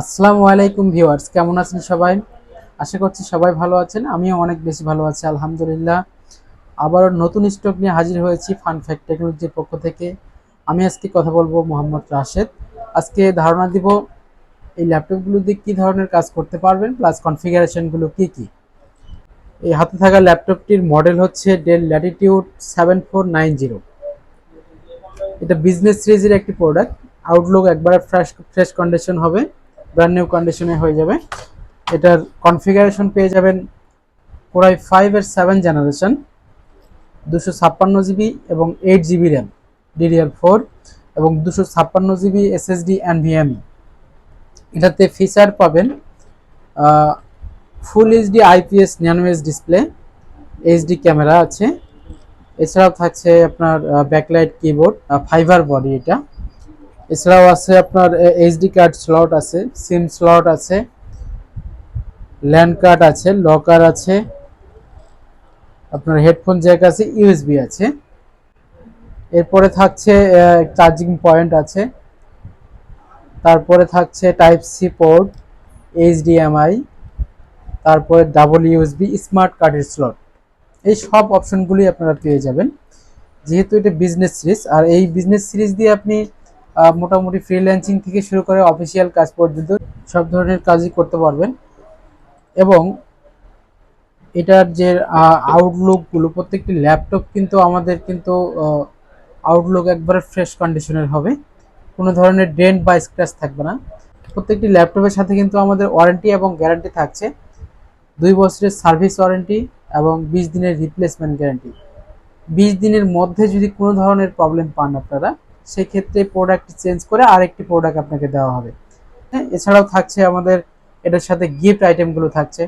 আসসালামু আলাইকুম ভিউয়ার্স, কেমন আছেন সবাই? আশা করছি সবাই ভালো আছেন, আমিও অনেক বেশি ভালো আছি, আলহামদুলিল্লাহ। আবারও নতুন স্টক নিয়ে হাজির হয়েছি ফান ফ্যাক্ট টেকনোলজির পক্ষ থেকে। আমি আজকে কথা বলব মোহাম্মদ রাশেদ। আজকে ধারণা দিব, এই ল্যাপটপগুলো দিয়ে কী ধরনের কাজ করতে পারবেন প্লাস কনফিগারেশনগুলো কী কী? এই হাতে থাকা ল্যাপটপটির মডেল হচ্ছে Dell Latitude seven four nine zero এটা বিজনেস সিরিজের একটি প্রোডাক্ট আউটলুক একবারে ফ্রেশ ফ্রেশ কন্ডিশন হবে। ব্র্যান্ড নিউ কন্ডিশনে হয়ে যাবে। এটার কনফিগারেশন পেয়ে যাবেন কোরাই ফাইভ এর সেভেন জেনারেশন দুশো ছাপ্পান্ন জিবি এবং eight GB RAM DDR four এবং দুশো ছাপ্পান্ন জিবি এসএসডি এনভিএমই এটাতে ফিচার পাবেন ফুল এইচডি আইপিএস এস ডিসপ্লে এইচডি ক্যামেরা আছে। এছাড়াও থাকছে আপনার ব্যাকলাইট কিবোর্ড ফাইবার বডি এটা। এছাড়াও আছে আপনার এইচডি কার্ড স্লট আছে সিম স্লট আছে ল্যান্ড কার্ড আছে লকার আছে, আপনার হেডফোন জ্যাক আছে ইউএসবি আছে। এরপরে থাকছে চার্জিং পয়েন্ট আছে। তারপরে থাকছে টাইপ সি পোর্ট এইচডিএমআই তারপরে ডাবল ইউএসবি স্মার্ট কার্ডের স্লট এই সব অপশনগুলি আপনারা পেয়ে যাবেন। যেহেতু এটা বিজনেস সিরিজ আর এই বিজনেস সিরিজ দিয়ে আপনি মোটামুটি ফ্রিল্যান্সিং থেকে শুরু করে অফিসিয়াল কাজ পর্যন্ত সব ধরনের কাজই করতে পারবেন। এবং এটার যে আউটলুকগুলো প্রত্যেকটি ল্যাপটপ কিন্তু আমাদের কিন্তু আউটলুক একবারে ফ্রেশ কন্ডিশনের হবে। কোনো ধরনের ডেন্ট বা স্ক্র্যাচ থাকবে না। প্রত্যেকটি ল্যাপটপের সাথে কিন্তু আমাদের ওয়ারেন্টি এবং গ্যারান্টি থাকছে। দুই বছরের সার্ভিস ওয়ারেন্টি এবং বিশ দিনের রিপ্লেসমেন্ট গ্যারান্টি বিশ দিনের মধ্যে যদি কোনো ধরনের প্রবলেম পান আপনারা সেক্ষেত্রে প্রোডাক্ট চেঞ্জ করে আরেকটি প্রোডাক্ট আপনাকে দেওয়া হবে। হ্যাঁ এছাড়াও থাকছে আমাদের, এটার সাথে গিফট আইটেমগুলো থাকছে।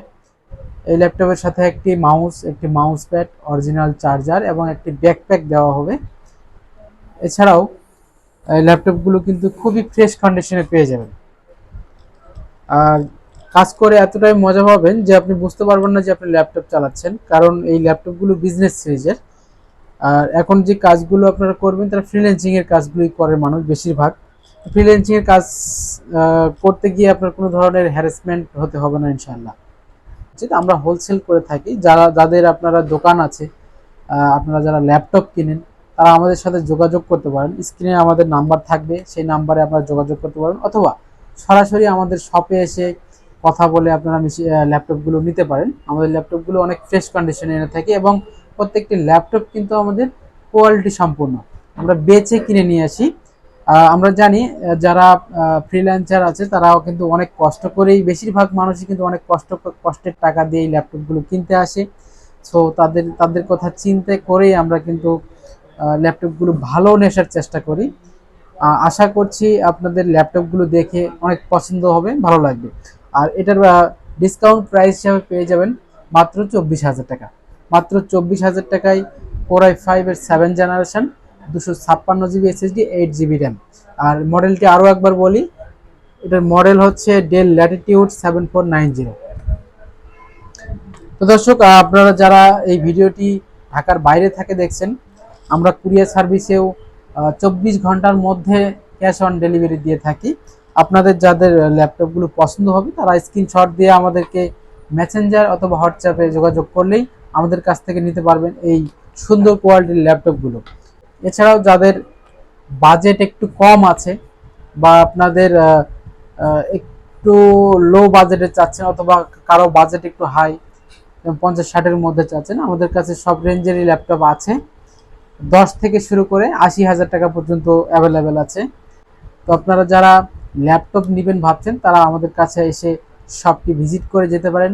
এই ল্যাপটপের সাথে একটি মাউস একটি মাউস প্যাড অরিজিনাল চার্জার এবং একটি ব্যাকপ্যাক দেওয়া হবে। এছাড়াও, এই ল্যাপটপগুলো কিন্তু খুবই ফ্রেশ কন্ডিশনে পেয়ে যাবেন। আর কাজ করে এতটাই মজা পাবেন যে আপনি বুঝতে পারবেন না যে আপনি ল্যাপটপ চালাচ্ছেন, কারণ এই ল্যাপটপগুলো বিজনেস সিরিজের আর এখন যে কাজগুলো আপনারা করবেন, তারা ফ্রিল্যান্সিং এর কাজগুলোই করে মানুষ বেশিরভাগ। ফ্রিল্যান্সিং এর কাজ করতে গিয়ে আপনার কোনো ধরনের হ্যারাসমেন্ট হতে হবে না ইনশাল্লাহ যেটা আমরা হোলসেল করে থাকি, যারা, যাদের আপনারা দোকান আছে আপনারা যারা ল্যাপটপ কিনেন, তারা আমাদের সাথে যোগাযোগ করতে পারেন। স্ক্রিনে আমাদের নাম্বার থাকবে, সেই নাম্বারে আপনারা যোগাযোগ করতে পারেন অথবা সরাসরি আমাদের শপে এসে কথা বলে আপনারা ল্যাপটপগুলো নিতে পারেন। আমাদের ল্যাপটপগুলো অনেক ফ্রেশ কন্ডিশনে এনে থাকে এবং প্রত্যেকটি ল্যাপটপ কিন্তু আমাদের কোয়ালিটি সম্পূর্ণ। আমরা বেচে কিনে নিয়ে আসি। আমরা জানি যারা ফ্রিল্যান্সার আছে, তারাও কিন্তু অনেক কষ্ট করেই, বেশিরভাগ মানুষই কিন্তু অনেক কষ্ট, কষ্টের টাকা দিয়ে এই ল্যাপটপগুলো কিনতে আসে। সো তাদের তাদের কথা চিন্তা করেই আমরা কিন্তু ল্যাপটপগুলো ভালো নেশার চেষ্টা করি। আশা করছি আপনাদের ল্যাপটপগুলো দেখে অনেক পছন্দ হবে, ভালো লাগবে। আর এটার ডিসকাউন্ট প্রাইস হিসাবে পেয়ে যাবেন মাত্র চব্বিশ হাজার টাকা। মাত্র চব্বিশ হাজার টাকায় কোরাই ফাইভের সেভেন জেনারেশন দুশো ছাপ্পান্ন GB SSD eight GB RAM আর মডেলটি আরও একবার বলি, এটার মডেল হচ্ছে Dell Latitude seven four nine zero তো দর্শক, আপনারা যারা এই ভিডিওটি ঢাকার বাইরে থেকে দেখছেন, আমরা কুরিয়ার সার্ভিসেও চব্বিশ ঘণ্টার মধ্যে ক্যাশ অন ডেলিভারি দিয়ে থাকি। আপনাদের যাদের ল্যাপটপগুলো পছন্দ হবে, তারা স্ক্রিনশট দিয়ে আমাদেরকে মেসেঞ্জার অথবা হোয়াটসঅ্যাপে যোগাযোগ করলেই আমাদের কাছ থেকে নিতে পারবেন এই সুন্দর কোয়ালিটির ল্যাপটপগুলো এছাড়াও যাদের বাজেট একটু কম আছে বা আপনাদের একটু লো বাজেটে চাচ্ছেন অথবা কারও বাজেট একটু হাই পঞ্চাশ ষাটের মধ্যে চাচ্ছেন, আমাদের কাছে সব রেঞ্জেরই ল্যাপটপ আছে। দশ থেকে শুরু করে আশি হাজার টাকা পর্যন্ত অ্যাভেলেবেল আছে। তো আপনারা যারা ল্যাপটপ নেবেন ভাবছেন, তারা আমাদের কাছে এসে শপটি ভিজিট করে যেতে পারেন।